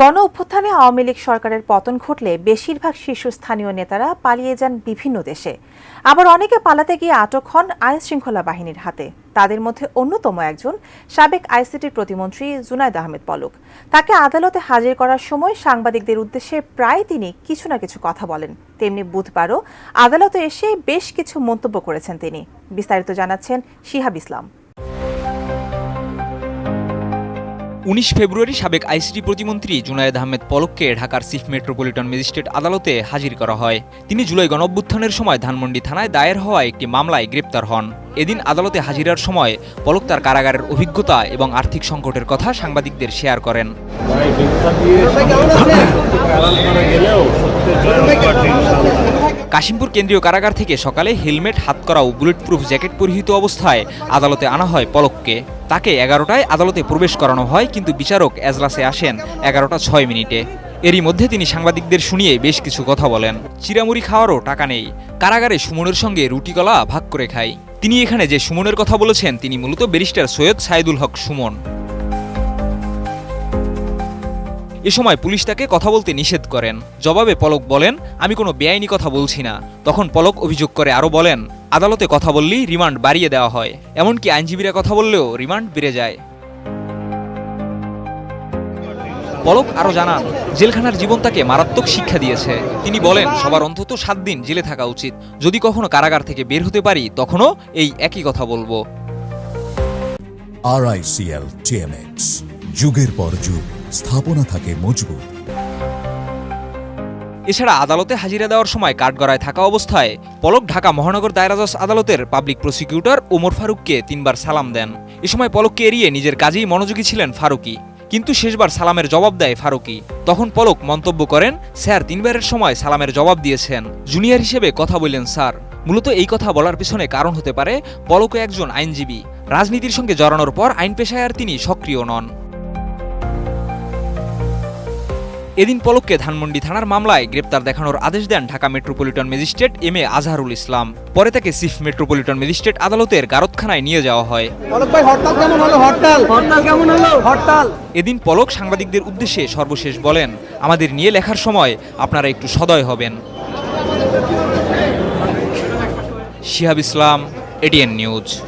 গণ অভ্যুত্থানে আওয়ামী লীগ সরকারের পতন ঘটলে বেশিরভাগ শীর্ষস্থানীয় নেতারা পালিয়ে যান বিভিন্ন দেশে। আবার অনেকে পালাতে গিয়ে আটক হন আইন শৃঙ্খলা বাহিনীর হাতে। তাদের মধ্যে অন্যতম একজন সাবেক আইসিটির প্রতিমন্ত্রী জুনায়দ আহমেদ পলক। তাকে আদালতে হাজির করার সময় সাংবাদিকদের উদ্দেশ্যে প্রায় তিনি কিছু না কিছু কথা বলেন। তেমনি বুধবারও আদালতে এসে বেশ কিছু মন্তব্য করেছেন তিনি। বিস্তারিত জানাচ্ছেন শিহাব ইসলাম। উনিশ ফেব্রুয়ারি সাবেক আইসিটি প্রতিমন্ত্রী জুনায়েদ আহমেদ পলককে ঢাকার চিফ মেট্রোপলিটন ম্যাজিস্ট্রেট আদালতে হাজির করা হয়। তিনি জুলাই গণঅভ্যুত্থানের সময় ধানমন্ডি থানায় দায়ের হওয়া একটি মামলায় গ্রেপ্তার হন। এদিন আদালতে হাজিরার সময় পলক তার কারাগারের অভিজ্ঞতা এবং আর্থিক সংকটের কথা সাংবাদিকদের শেয়ার করেন। কাশিমপুর কেন্দ্রীয় কারাগার থেকে সকালে হেলমেট হাতকড়া ও বুলেট প্রুফ জ্যাকেট পরিহিত অবস্থায় আদালতে আনা হয় পলককে। তাকে এগারোটায় আদালতে প্রবেশ করানো হয়, কিন্তু বিচারক এজলাসে আসেন এগারোটা ছয় মিনিটে। এরই মধ্যে তিনি সাংবাদিকদের শুনিয়ে বেশ কিছু কথা বলেন। চিরামুড়ি খাওয়ারও টাকা নেই। কারাগারে সুমনের সঙ্গে রুটি কলা ভাগ করে খাই তিনি এখানে যে সুমনের কথা বলেছেন, তিনি মূলত ব্যারিস্টার সৈয়দ সাইদুল হক সুমন। এ সময় পুলিশ তাকে কথা বলতে নিষেধ করেন। জবাবে পলক বলেন, আমি কোনো বেআইনি কথা বলছি না। তখন পলক অভিযোগ করে আরও বলেন, আদালতে কথা বললেই রিমান্ড বাড়িয়ে দেওয়া হয়। এমনকি আইনজীবীরা কথা বললেও রিমান্ড বেড়ে যায়। পলক আরও জানান, জেলখানার জীবন তাকে মারাত্মক শিক্ষা দিয়েছে। তিনি বলেন, সবার অন্তত সাত দিন জেলে থাকা উচিত। যদি কখনো কারাগার থেকে বের হতে পারি, তখনও এই একই কথা বলব। আরআইসিএল টিএমএক্স যুগের পর যুগ। স্থাপনা থাকে মজবুত। এছাড়া আদালতে হাজিরা দেওয়ার সময় কাঠগড়ায় থাকা অবস্থায় পলক ঢাকা মহানগর দায়রা জজ আদালতের পাবলিক প্রসিকিউটর ওমর ফারুককে তিনবার সালাম দেন। এ সময় পলককে এড়িয়ে নিজের কাজেই মনোযোগী ছিলেন ফারুকি। কিন্তু শেষবার সালামের জবাব দেয় ফারুকি। তখন পলক মন্তব্য করেন, স্যার, তিনবারের সময় সালামের জবাব দিয়েছেন। জুনিয়র হিসেবে কথা বললেন, স্যার। মূলত এই কথা বলার পিছনে কারণ হতে পারে পলক একজন আইনজীবী। রাজনীতির সঙ্গে জড়ানোর পর আইন পেশায় আর তিনি সক্রিয় নন। এদিন পলককে ধানমন্ডি থানার মামলায় গ্রেপ্তার দেখানোর আদেশ দেন Dhaka metropolitan magistrate M A Azharul Islam. পরে তাকে চিফ মেট্রোপলিটন ম্যাজিস্ট্রেট আদালতের গারদখানায় নিয়ে যাওয়া হয়। পলক ভাই হরতাল কেমন হলো? হরতাল। হরতাল কেমন হলো? হরতাল। এদিন পলক সাংবাদিকদের উদ্দেশ্যে সর্বশেষ বলেন আমাদের নিয়ে লেখার সময় আপনারা একটু সদয় হবেন। Shihab Islam ATN news.